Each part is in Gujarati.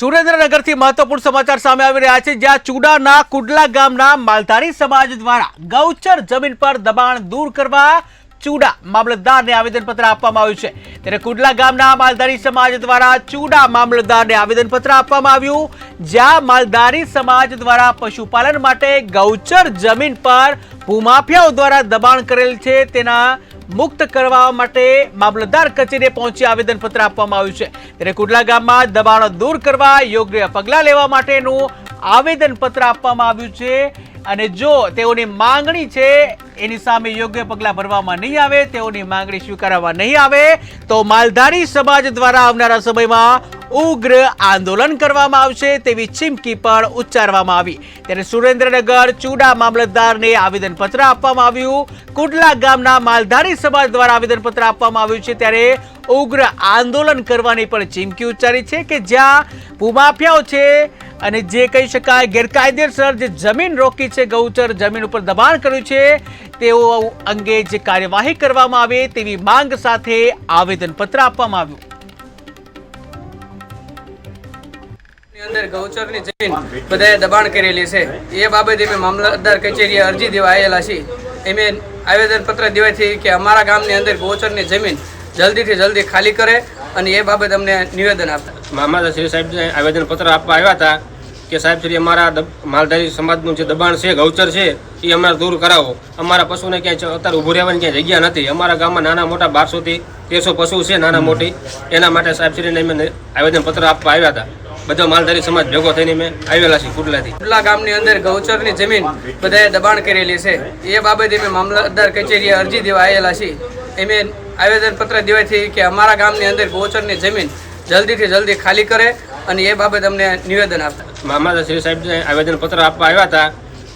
સુરેન્દ્રનગરથી મહત્વપૂર્ણ સમાચાર સામે આવી રહ્યા છે, જ્યાં ચુડાના કુડલા ગામના માલધારી સમાજ દ્વારા ગૌચર જમીન પર દબાણ દૂર કરવા ચુડા મામલતદારને આવેદનપત્ર આપવામાં આવ્યું છે. ત્યારે કુડલા ગામના માલધારી સમાજ દ્વારા ચુડા મામલતદારને આવેદનપત્ર આપવામાં આવ્યું, જ્યાં માલધારી સમાજ દ્વારા પશુપાલન માટે ગૌચર જમીન પર ભૂમાફિયાઓ દ્વારા દબાણ કરેલ છે, તેના મુક્ત કરવા માટે મામલતદાર કચેરીએ પહોંચી આવેદનપત્ર આપવામાં આવ્યું છે. ત્યારે કુડલા ગામમાં દબાણો દૂર કરવા યોગ્ય પગલાં લેવા માટેનું આવેદનપત્ર આપવામાં આવ્યું છે. અને જો તેઓની માંગણી છે, એની સામે યોગ્ય પગલાં ભરવામાં નહીં આવે, તેઓની માંગણી સ્વીકારવામાં નહીં આવે, તો માલધારી સમાજ દ્વારા આવનારા સમયમાં ઉગ્ર આંદોલન કરવામાં આવશે તેવી ચીમકી પણ ઉચ્ચારવામાં આવી. ત્યારે સુરેન્દ્રનગર ચુડા મામલતદારને આવેદનપત્ર આપવામાં આવ્યું. કુડલા ગામના માલધારી સમાજ દ્વારા આવેદનપત્ર આપવામાં આવ્યું છે. ત્યારે ઉગ્ર આંદોલન કરવાની પણ ચીમકી ઉચ્ચારી છે કે જ્યાં ભૂમાફિયાઓ છે અને જે કહી શકાય ગેરકાયદેસર જે જમીન રોકી છે ગૌચર જમીન ઉપર દબાણ કર્યું છે તેઓ અંગે જે કાર્યવાહી કરવામાં આવે તેવી માંગ સાથે આવેદનપત્ર આપવામાં આવ્યું. ની અંદર ગૌચરની જમીન બધાએ દબાણ કરેલી છે. એ બાબતે અમે મામલતદાર કચેરીએ અરજી દેવા આવેલા છીએ. એમે આવેદનપત્ર દેવાથી કે અમારા ગામની અંદર ગૌચરની જમીન જલ્દીથી જલ્દી ખાલી કરે અને એ બાબત અમને નિવેદન આપતા મામલતદાર શ્રી સાહેબને આવેદનપત્ર આપવા આવ્યા હતા. કે સાહેબ શ્રી, અમારા માલધારી સમાજનું જે દબાણ છે, ગૌચર છે, એ અમારે દૂર કરાવો. અમારા પશુને ક્યાંય અત્યારે ઊભું રહેવાની ક્યાંય જગ્યા નથી. અમારા ગામમાં નાના મોટા બારસોથી તેરસો પશુ છે, નાના મોટી. એના માટે સાહેબ શ્રીને અમે આવેદનપત્ર આપવા આવ્યા હતા. બધા માલધારી સમાજ ભેગો થઈને મેં આવેલા છીએ કુટલાથી કુટલા ગામની અંદર ગૌચરની જમીન બધાએ દબાણ કરેલી છે. એ બાબતે અમે મામલતદાર કચેરીએ અરજી દેવા આવેલા છીએ. એમે આવેદનપત્ર દેવાથી કે અમારા ગામની અંદર ગૌચરની જમીન જલ્દીથી જલ્દી ખાલી કરે અને એ બાબત અમને નિવેદન આપતા મામલતદાર શ્રી સાહેબને આવેદનપત્ર આપવા આવ્યા હતા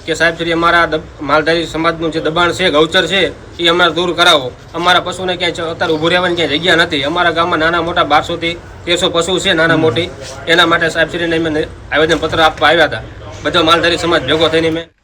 કે સાહેબ શ્રી, અમારા માલધારી સમાજનું જે દબાણ છે, ગૌચર છે, એ અમારે દૂર કરાવો. અમારા પશુને ક્યાંય અત્યારે ઊભું રહેવાની ક્યાંય જગ્યા નથી. અમારા ગામમાં નાના મોટા બારસોથી તેરસો પશુ છે, નાના મોટી. એના માટે સાહેબ શ્રીને અમે આવેદનપત્ર આપવા આવ્યા હતા. બધા માલધારી સમાજ ભેગો થઈને મેં